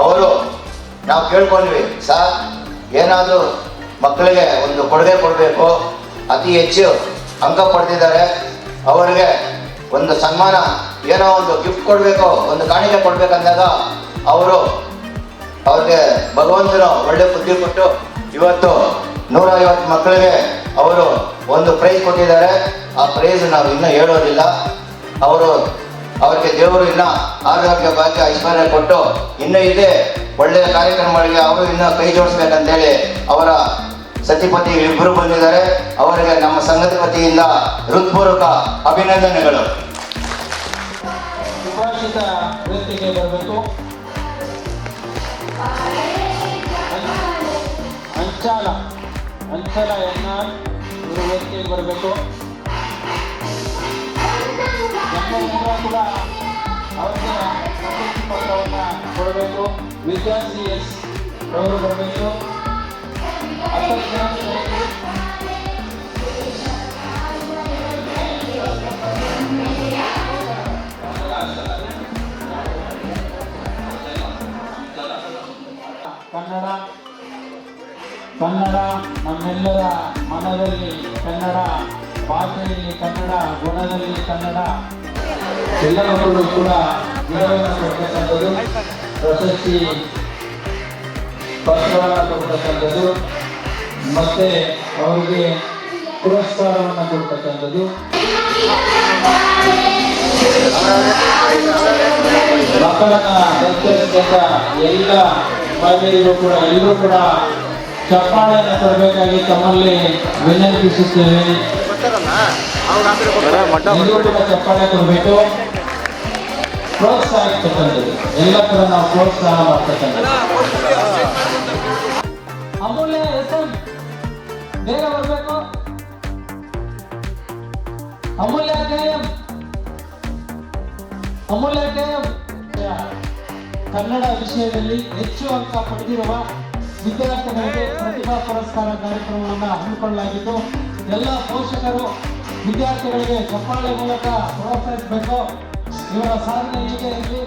ಅವರು, ನಾವು ಕೇಳ್ಕೊಂಡ್ವಿ, ಸರ್, ಏನಾದರೂ ಮಕ್ಕಳಿಗೆ ಒಂದು ಕೊಡುಗೆ ಕೊಡಬೇಕು, ಅತಿ ಹೆಚ್ಚು ಅಂಕ ಪಡೆದಿದ್ದಾರೆ, ಅವರಿಗೆ ಒಂದು ಸನ್ಮಾನ, ಏನೋ ಒಂದು ಗಿಫ್ಟ್ ಕೊಡಬೇಕು, ಒಂದು ಕಾಣಿಕೆ ಕೊಡಬೇಕಂದಾಗ ಅವರು ಅವ್ರಿಗೆ ಭಗವಂತನು ಒಳ್ಳೆ ಬುದ್ಧಿ ಕೊಟ್ಟು ಇವತ್ತು ನೂರ ಐವತ್ತು ಮಕ್ಕಳಿಗೆ ಅವರು ಒಂದು ಪ್ರೈಸ್ ಕೊಟ್ಟಿದ್ದಾರೆ. ಆ ಪ್ರೈಸ್ ನಾವು ಇನ್ನೂ ಹೇಳೋದಿಲ್ಲ. ಅವರು ಅವರಿಗೆ ದೇವರು ಇನ್ನ ಆರೋಗ್ಯ ಭಾಗ್ಯ, ಐಶ್ವರ್ಯ ಕೊಟ್ಟು ಇನ್ನೂ ಇದೆ ಒಳ್ಳೆಯ ಕಾರ್ಯಕ್ರಮಗಳಿಗೆ ಅವರು ಇನ್ನೂ ಕೈ ಜೋಡಿಸ್ಬೇಕಂತೇಳಿ ಅವರ ಸತಿಪತಿ ಇಬ್ಬರು ಬಂದಿದ್ದಾರೆ. ಅವರಿಗೆ ನಮ್ಮ ಸಂಘದ ವತಿಯಿಂದ ಹೃತ್ಪೂರ್ವಕ ಅಭಿನಂದನೆಗಳು. ಬರಬೇಕು. ಅಂಚಾಲ ಎನ್ನ ಬರಬೇಕು. ಎಲ್ಲರಿಗೂ ಕೂಡ ಅವರಿಗೆ ಪ್ರಶಸ್ತಿ ಪತ್ರವನ್ನು ಕೊಡಬೇಕು ವಿದ್ಯಾರ್ಥಿ ಎಸ್ ಅವರು ಬರಬೇಕು ಕನ್ನಡ ಕನ್ನಡ ನಮ್ಮೆಲ್ಲರ ಮನದಲ್ಲಿ ಕನ್ನಡ, ಭಾಷೆಯಲ್ಲಿ ಕನ್ನಡ, ಗುಣದಲ್ಲಿ ಕನ್ನಡ. ಎಲ್ಲ ಮಕ್ಕಳು ಕೂಡ ಗಿಡವನ್ನು ಕೊಡ್ತಕ್ಕಂಥದ್ದು. ಪ್ರಶಸ್ತಿ ಪತ್ರವನ್ನು ಕೊಡ್ತಕ್ಕಂಥದ್ದು. ಮತ್ತೆ ಅವರಿಗೆ ಪುರಸ್ಕಾರವನ್ನು ಕೊಡ್ತಕ್ಕಂಥದ್ದು. ಮಕ್ಕಳನ್ನ ದತ್ತರಿಂದ ಎಲ್ಲ ಮಹಿಳೆಯರು ಕೂಡ ಎಲ್ಲರೂ ಕೂಡ ಚಪ್ಪಾಳೆಯನ್ನು ಕೊಡಬೇಕಾಗಿ ತಮ್ಮಲ್ಲಿ ವಿನಂತಿಸುತ್ತೇವೆ. ಚಪ್ಪಾಳೆ ಕೊಡಬೇಕು ಪ್ರೋತ್ಸಾಹಿಸ್ತಕ್ಕಂಥದ್ದು ಎಲ್ಲ ಕೂಡ ನಾವು ಪ್ರೋತ್ಸಾಹ ಮಾಡ್ತಕ್ಕಂಥದ್ದು. ಅಮೂಲ್ಯ ಎಸ್ ಎಂ ಬೇಗ ಬರಬೇಕು. Amulya K M Amulya K M Kannada ವಿಷಯದಲ್ಲಿ ಹೆಚ್ಚು ಅಂಕ ಪಡೆದಿರುವ ವಿದ್ಯಾರ್ಥಿಗಳಿಗೆ ಪ್ರತಿಭಾ ಪುರಸ್ಕಾರ ಕಾರ್ಯಕ್ರಮವನ್ನು ಹಮ್ಮಿಕೊಳ್ಳಲಾಗಿದ್ದು ಎಲ್ಲ ಪೋಷಕರು ವಿದ್ಯಾರ್ಥಿಗಳಿಗೆ ಚಪ್ಪಾಳೆ ಮೂಲಕ ಪ್ರೋತ್ಸಾಹಿಸಬೇಕು ಇವರ ಸಾಧನೆ ಹೀಗೆ ಇರಲಿ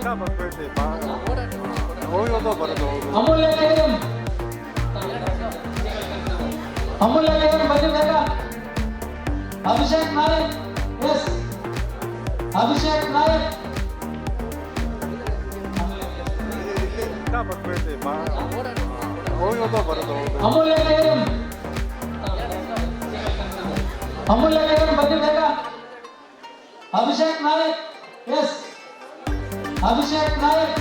Amulya K M Amulya K M ಬನ್ನಿ ಬೇಗ ಅಭಿಷೇಕ್ ನಾಯಕ್ ಎಸ್ ಅಭಿಷೇಕ್ ನಾಯಕ್ ಅಮೂಲ್ಯ ಕೇರಂ ಅಮೂಲ್ಯ ಕೇರಂ ಬನ್ನಿ ಬೇಗ ಅಭಿಷೇಕ್ ನಾಯಕ್ ಎಸ್ ಅಭಿಷೇಕ್ ನಾಯಕ್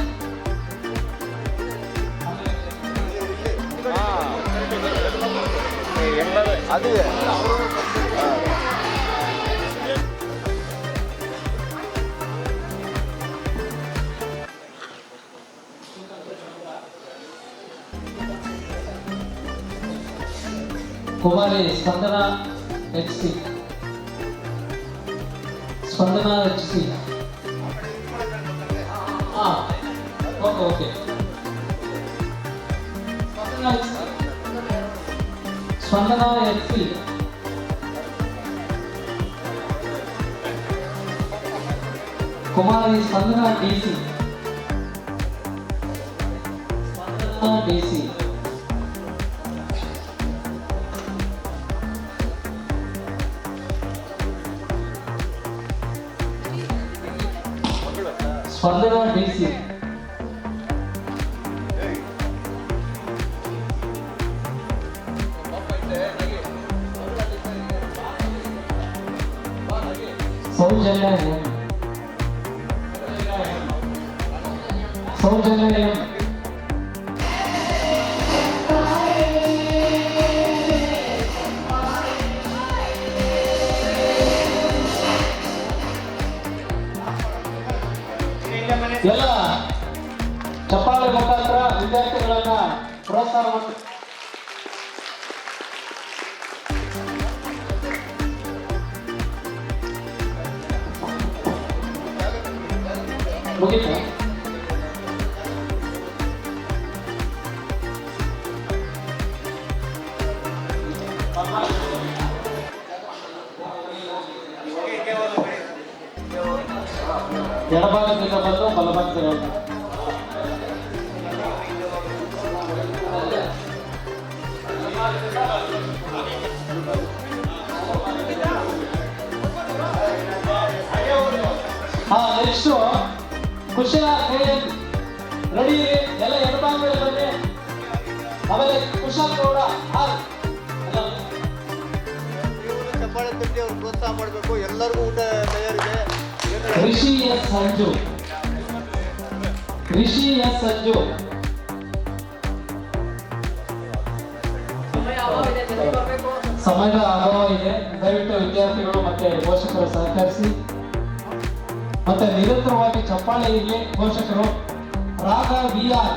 ಕುಮಾರಿ ಸ್ಪಂದನ HC Spandana HC okay okay Spandana HC Kumari Spandana DC Spandana DC స్పందన డీసీ సౌజన్య సౌజన్యం ಎಲ್ಲ ಚಪ್ಪಾಳೆ ಮುಖಾಂತರ ವಿದ್ಯಾರ್ಥಿಗಳನ್ನ ಪ್ರೋತ್ಸಾಹ ಮುಗೀತಾ? ಕುಶಾಲ್ ಗೌಡ ಆರ್ ಚಪ್ಪಾಳೆ ತಟ್ಟಿ ಅವ್ರು ಪ್ರೋತ್ಸಾಹ ಮಾಡಬೇಕು. ಎಲ್ಲರಿಗೂ ಊಟ ತಯಾರಿದೆ ಕೃಷಿ ರಿಷಿ ಎಸ್ ಸಂಜು. ಋಷಿ ಎಸ್ ಸಂಜು. ಸಮಯದ ಅಭಾವ ಇದೆ. ದಯವಿಟ್ಟು ವಿದ್ಯಾರ್ಥಿಗಳು ಮತ್ತೆ ಪೋಷಕರು ಸಹಕರಿಸಿ. ಮತ್ತೆ ನಿರಂತರವಾಗಿ ಚಪ್ಪಾಳೆ ಇರಲಿ ಪೋಷಕರು. ರಾಗ ವಿ ಆರ್.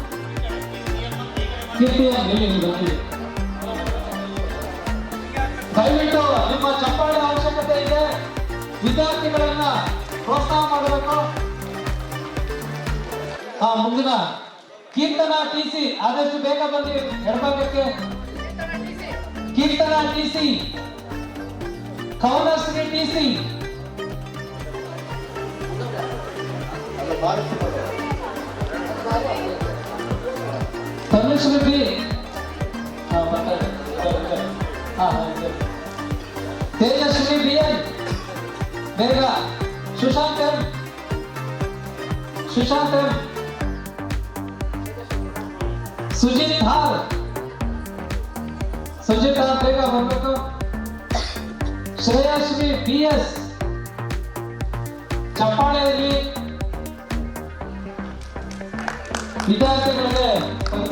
ಎಲ್ಲಿ ಬರ್ತೀವಿ ದಯವಿಟ್ಟು ನಿಮ್ಮ ಚಪ್ಪಾಳೆ ಅವಶ್ಯಕತೆ ಇದೆ. ವಿದ್ಯಾರ್ಥಿಗಳನ್ನ ಪ್ರೋತ್ಸಾಹ ಮಾಡಬೇಕು. ಆ, ಮುಂದಿನ ಕೀರ್ತನ ಟಿ ಸಿ ಆದಷ್ಟು ಬೇಗ ಬನ್ನಿ. ಎಡಭಾಗಕ್ಕೆ Keerthana T C, Kaunashree T C. Tanushree B ಹಾ, ಮತ್ತೆ, ಹಾ, ಹಾ, ಇದೆ. ತೇಜಸ್ವಿ ಬಿ ಎನ್ ಬೇಗ ಸುಶಾಂತ್ ಎಂ ಸುಶಾಂತ್ ಎಂ ಸುಜಿತ್ ಹಾರ್ ಸುಜಿತ್ ಹಾರ್ ಬೇಗ ಬರ್ಬೇಕು ಶ್ರೇಯಶ್ರೀ ಬಿ ಎಸ್ ಚಪ್ಪಾಳೆ ಇರಲಿ ವಿದ್ಯಾರ್ಥಿಗಳಿಗೆ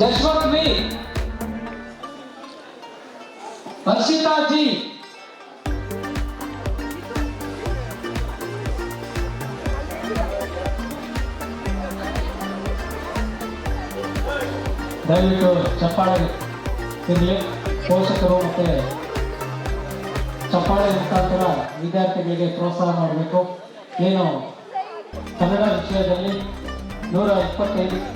ಜಶ್ವಂತ್ ಹರ್ಷಿತಾ ಜಿ ದಯವಿಟ್ಟು ಚಪ್ಪಾಳೆ ಇರಲಿ. ಪೋಷಕರು ಮತ್ತೆ ಚಪ್ಪಾಳೆ ಮುಖಾಂತರ ವಿದ್ಯಾರ್ಥಿಗಳಿಗೆ ಪ್ರೋತ್ಸಾಹ ಮಾಡಬೇಕು. ಏನು ಕನ್ನಡ ವಿಷಯದಲ್ಲಿ ನೂರ ಇಪ್ಪತ್ತೈದಕ್ಕೆ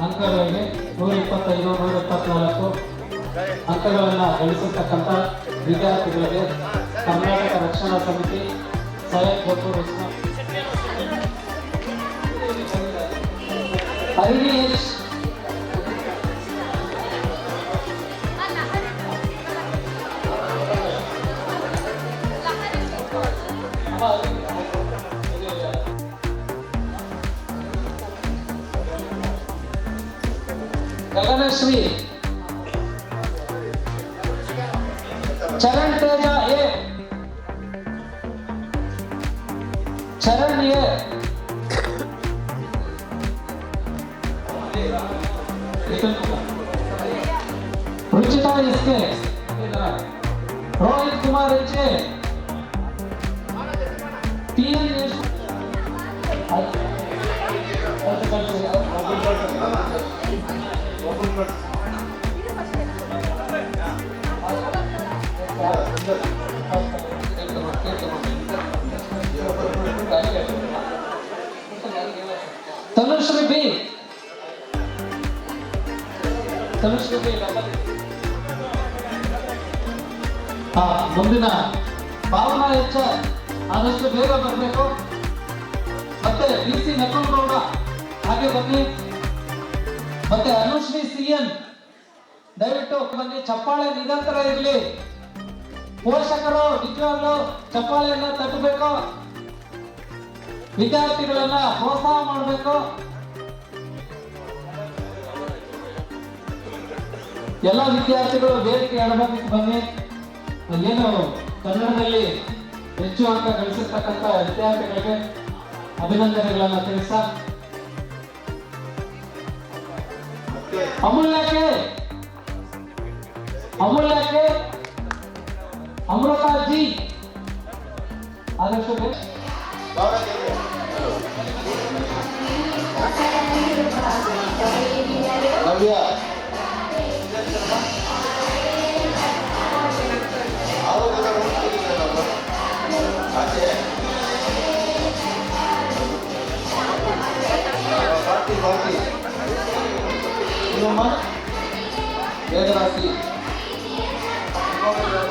ಅಂಕಗಳಿಗೆ ನೂರ ಇಪ್ಪತ್ತೈದು ನೂರ ಇಪ್ಪತ್ನಾಲ್ಕು ಅಂಕಗಳನ್ನು ಗಳಿಸಿರ್ತಕ್ಕಂಥ ವಿದ್ಯಾರ್ಥಿಗಳಿಗೆ ಕರ್ನಾಟಕ ರಕ್ಷಣಾ ಸಮಿತಿ Syed Gafoor H Gaganashree Charan Teja A Charan A Ruchitha S K Rohith Kumar H A T N S Tanushree B. Tanushree B ಹಾ ಮುಂದಿನ ಭಾವನಾ ಹೆಚ್ಚ ಆದಷ್ಟು ಬೇಗ ಬರಬೇಕು. ಮತ್ತೆ ಬಿ ಸಿ ಹಾಗೆ ಬನ್ನಿ. ಮತ್ತೆ ಅನುಶ್ರೀ ಸಿ ಎನ್ ದಯವಿಟ್ಟು ಬನ್ನಿ ಚಪ್ಪಾಳೆ ನಿರಂತರ ಇರಲಿ. ಪೋಷಕರು ನಿಜವಾಗ್ಲು ಚಪ್ಪಾಳೆಯನ್ನ ತಟ್ಟಬೇಕು. ವಿದ್ಯಾರ್ಥಿಗಳನ್ನ ಪ್ರೋತ್ಸಾಹ ಮಾಡಬೇಕು. ಎಲ್ಲ ವಿದ್ಯಾರ್ಥಿಗಳು ವೇದಿಕೆ ಎಡಭಾಗಕ್ಕೆ ಬನ್ನಿ. ಏನು ಕನ್ನಡದಲ್ಲಿ ಹೆಚ್ಚು ಅಂಕ ಗಳಿಸಿರ್ತಕ್ಕಂಥ ವಿದ್ಯಾರ್ಥಿಗಳಿಗೆ ಅಭಿನಂದನೆಗಳನ್ನ ತಿಳಿಸ অমূল্যাকে অমূল্যাকে অমৃতাজি আদর্শ 我们一起来跳